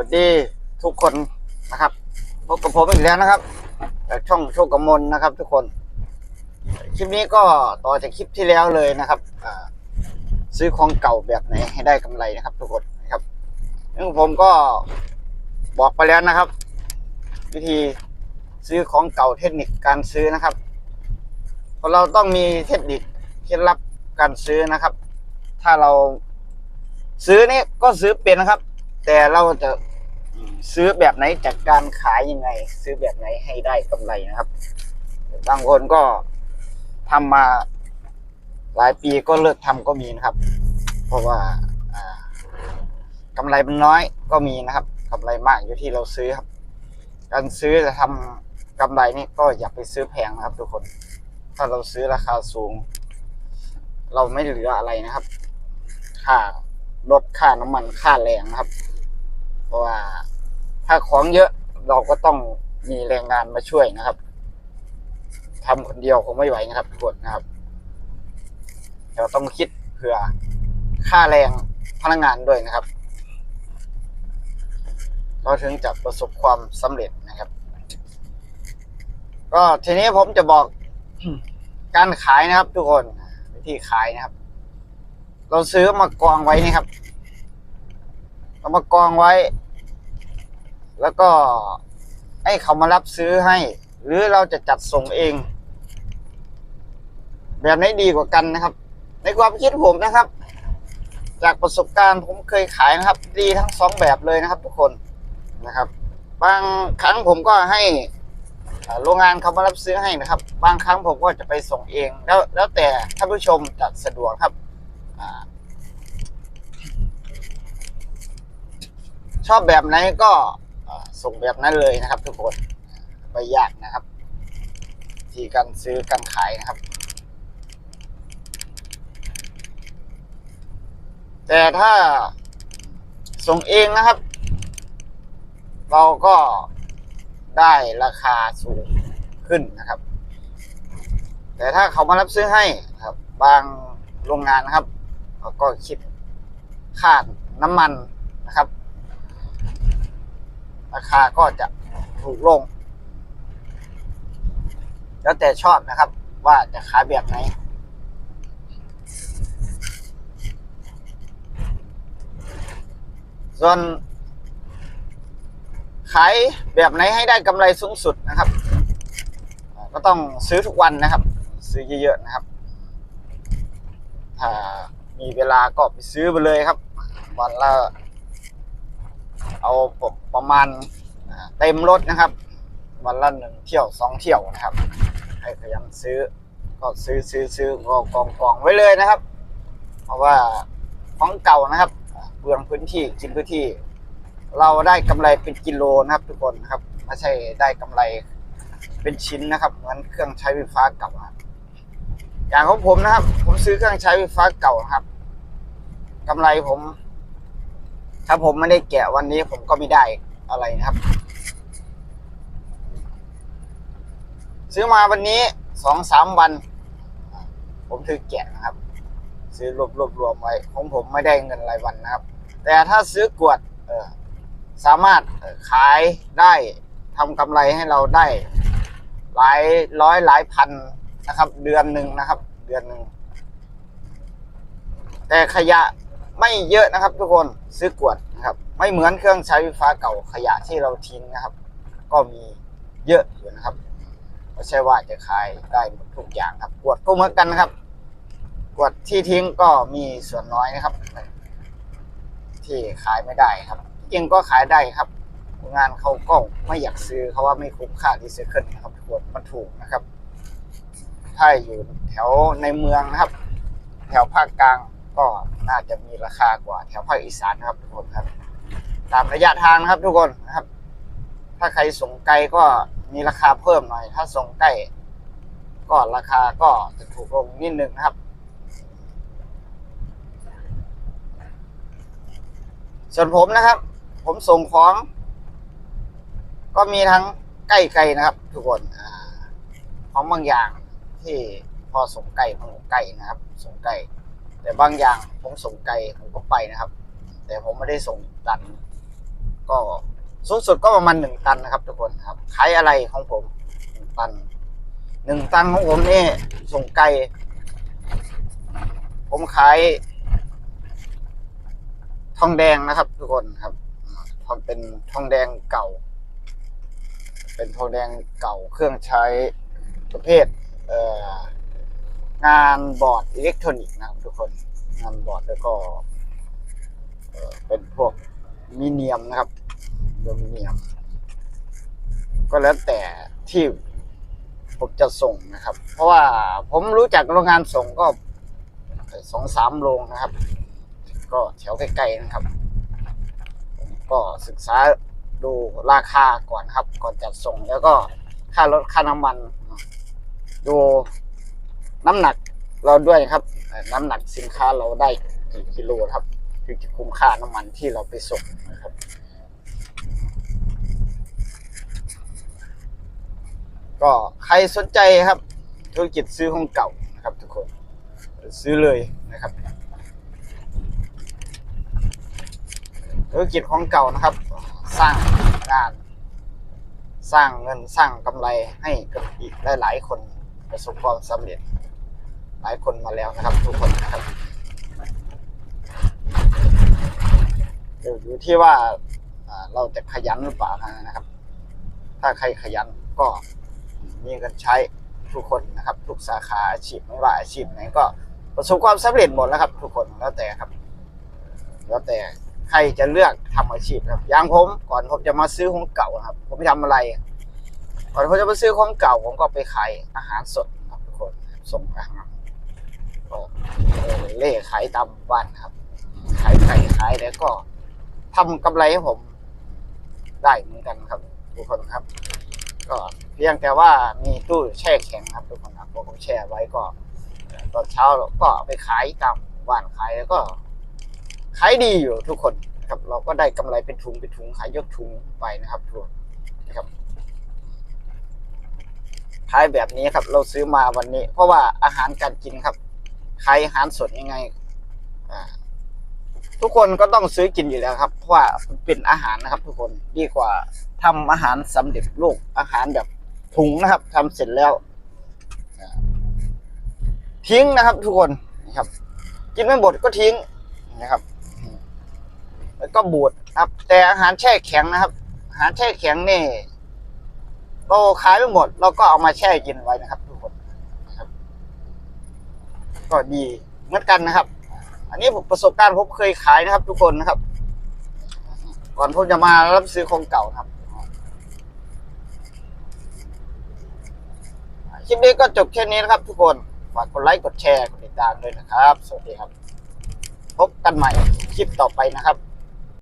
วัสดีทุกคนนะครับพบกับผมอีกแล้วนะครับจากช่องโชคกมลนะครับ ทุกคนคลิปนี้ก็ต่อจากคลิปที่แล้วเลยนะครับซื้อของเก่าแบบไหนให้ได้กำไรนะครับ ทุกคนนะครับซึ่งผมก็บอกไปแล้วนะครับ วิธีซื้อของเก่าเทคนิคการซื้อนะครับเราะเราต้องมีเทคนิคเคล็ดลับการซื้อนะครับ ถ้าเราซื้อนี่ก็ซื้อเป็นนะครับ แต่เราจะซื้อแบบไหนจากการขายยังไง ซื้อแบบไหนให้ได้กำไรนะครับ บางคนก็ทำมาหลายปีก็เลิกทำก็มีนะครับ เพราะว่าอ่ากำไรมันน้อยก็มีนะครับกำไรมากอยู่ที่เราซื้อครับ การซื้อจะทำกำไรนี่ก็อย่าไปซื้อแพงนะครับ ทุกคน ถ้าเราซื้อราคาสูง เราไม่เหลืออะไรนะครับ ค่ารถค่าน้ำมันค่าแรงนะครับ ราะว่าถ้าของเยอะเราก็ต้องมีแรงงานมาช่วยนะครับทำคนเดียวคงไม่ไหวนะครับทุกคนนะครับ เราต้องคิดเผื่อค่าแรงพนักงานด้วยนะครับ เราถึงจะประสบความสำเร็จนะครับ ก็ทีนี้ผมจะบอกการขายนะครับ ทุกคนวิธีขายนะครับ เราซื้อมากองไว้นี่ครับ เรามากองไว้ แล้วก็ให้เขามารับซื้อให้ หรือเราจะจัดส่งเอง แบบไหนดีกว่ากันนะครับ ในความคิดผมนะครับ จากประสบการณ์ผมเคยขายนะครับ ดีทั้งสองแบบเลยนะครับ ทุกคนนะครับ บางครั้งผมก็ให้โรงงานเขามารับซื้อให้นะครับ บางครั้งผมก็จะไปส่งเอง แล้วแล้วแต่ท่านผู้ชมจะสะดวกครับอชอบแบบไหนก็ ส่งแบบนั้นเลยนะครับ ทุกคนไม่ยากนะครับ ที่การซื้อการขายนะครับ แต่ถ้าส่งเองนะครับ เราก็ได้ราคาสูงขึ้นนะครับ แต่ถ้าเขามารับซื้อให้ครับ บางโรงงานนะครับเขาก็คิดค่าน้ำมันนะครับ ราคาก็จะถูกลง แล้วแต่ชอบนะครับ ว่าจะขายแบบไหน ส่วนขายแบบไหนให้ได้กำไรสูงสุดนะครับ ก็ต้องซื้อทุกวันนะครับ ซื้อเยอะๆนะครับ ถ้ามีเวลาก็ไปซื้อไปเลยครับ วันละ เอาประมาณเต็มรถนะครับ วันละหนึ่งเที่ยวสองเที่ยวนะครับ ให้ขยันซื้อ ก็ซื้อซื้อซื้อกองกองกองไว้เลยนะครับ เพราะว่าของเก่านะครับเปลืองพื้นที่กินพื้นที่ เราได้กำไรเป็นกิโลนะครับ ทุกคนนะครับไม่ใช่ได้กำไรเป็นชิ้นนะครับเหมือนเครื่องใช้ไฟฟ้าเก่าอย่างของผมนะครับ ผมซื้อเครื่องใช้ไฟฟ้าเก่าครับกำไรผม ถ้าผมไม่ได้แกะวันนี้ผมก็ไม่ได้อะไรนะครับ ซื้อมาวันนี้สองสามวัน ผมถือแกะนะครับ ซื้อรวบรวบรวมไว้ของผมไม่ได้เงินรายวันนะครับ แต่ถ้าซื้อกวดเออสามารถขายได้ทำกำไรให้เราได้ หลายร้อยหลายพันนะครับ เดือนหนึ่งนะครับ เดือนหนึ่งแต่ขยะ ไม่เยอะนะครับ ทุกคนซื้อกวดนะครับไม่เหมือนเครื่องใช้ไฟฟ้าเก่าขยะที่เราทิ้งนะครับ ก็มีเยอะอยู่นะครับไม่ใช่ว่าจะขายได้หมดทุกอย่างครับกวดก็เหมือนกันนะครับกวดที่ทิ้งก็มีส่วนน้อยนะครับ ที่ขายไม่ได้ครับจริงก็ขายได้ครับ งานเขาก็ไม่อยากซื้อเขาว่าไม่คุ้มค่าที่ซื้อขึ้นนะครับทุกคนมันถูกนะครับ ถ้าอยู่แถวในเมืองนะครับ แถวภาคกลาง ก็น่าจะมีราคากว่าแถวภาคอีสานนะครับทุกคนครับ ตามระยะทางนะครับทุกคนนะครับ ถ้าใครส่งไกลก็มีราคาเพิ่มหน่อย ถ้าส่งใกล้ก็ราคาก็จะถูกลงนิดนึงนะครับ ส่วนผมนะครับ ผมส่งของ ก็มีทั้งใกล้ไกลนะครับ ทุกคนของบางอย่างที่พอส่งไกลผมก็ใกลนะครับ ส่งไกล แต่บางอย่างผมส่งไกลผมก็ไปนะครับ แต่ผมไม่ได้ส่งตัน ก็สูงสุดก็ประมาณหนึ่งตันนะครับ ทุกคนครับขายอะไรของผมหนึ่งตันหนึ่งตันของผมนี่ส่งไกล ผมขาย ทองแดงนะครับ ทุกคนครับทองเป็นทองแดงเก่า เป็นทองแดงเก่าเครื่องใช้ประเภท เอ่อ งานบอร์ดอิเล็กทรอนิกส์นะครับทุกคนงานบอร์ดแล้วก็เป็นพวกมีเนียมนะครับโดมิเนียม ก็แล้วแต่ที่ผมจะส่งนะครับ เพราะว่าผมรู้จักโรงงานส่งก็สองสามโรงนะครับ ก็แถวใกล้ๆนะครับ ผมก็ศึกษาดูราคาก่อนครับ ก่อนจัดส่งแล้วก็ค่ารถค่าน้ำมัน ดู น้ำหนักเราด้วยครับ น้ำหนักสินค้าเราได้กี่กิโลครับถึงจะคุ้มค่าน้ำมันที่เราไปส่งนะครับก็ใครสนใจครับ ธุรกิจซื้อของเก่านะครับทุกคน ซื้อเลยนะครับ ธุรกิจของเก่านะครับ สร้างงาน สร้างเงินสร้างกำไรให้กับอีกหลาย ๆ คนประสบความสำเร็จ ลายคนมาแล้วนะครับ ทุกคนนะครับอยู่ที่ว่าเราจะขยันหรือเปล่านะครับ ถ้าใครขยันก็มีเงินใช้ทุกคนนะครับ ทุกสาขาอาชีพไม่ว่าอาชีพไหนก็ประสบความสำเร็จหมดแล้วครับ ทุกคนแล้วแต่ครับ แล้วแต่ใครจะเลือกทำอาชีพครับอย่างผมก่อนผมจะมาซื้อของเก่าครับ ผมทำอะไร ก่อนผมจะมาซื้อของเก่า ผมก็ไปขายอาหารสดครับทุกคนส่งอาหาร เล่ขายตามบ้านครับ ขายไก่ขายแล้วก็ทำกำไรให้ผมได้เหมือนกันครับ ทุกคนครับ ก็เพียงแต่ว่ามีตู้แช่แข็งครับทุกคนครับผมแช่ไว้ก็ตอนเช้าเราก็ไปขายตามบ้านขายแล้วก็ขายดีอยู่ทุกคนครับ เราก็ได้กำไรเป็นถุงเป็นถุงขายยกถุงไปนะครับทุกคนนะครับขายแบบนี้ครับ เราซื้อมาวันนี้ เพราะว่าอาหารการกินครับ ขายอาหารสดยังไงทุกคนก็ต้องซื้อกินอยู่แล้วครับ เพราะว่าเป็นอาหารนะครับ ทุกคนดีกว่าทำอาหารสำเร็จรูปอาหารแบบถุงนะครับทำเสร็จแล้วทิ้งนะครับ ทุกคนนะครับ กินไม่หมดก็ทิ้งนะครับ แล้วก็บูดครับ แต่อาหารแช่แข็งนะครับ อาหารแช่แข็งนี่เราขายไม่หมด เราก็เอามาแช่กินไว้นะครับ ก็ดีเหมือนกันนะครับ อันนี้ผมประสบการณ์ผมเคยขายนะครับ ทุกคนนะครับ ก่อนผมจะมารับซื้อของเก่าครับคลิปนี้ก็จบแค่นี้นะครับ ทุกคนฝากกดไลค์กดแชร์กดติดตามด้วยนะครับ สวัสดีครับ พบกันใหม่คลิปต่อไปนะครับ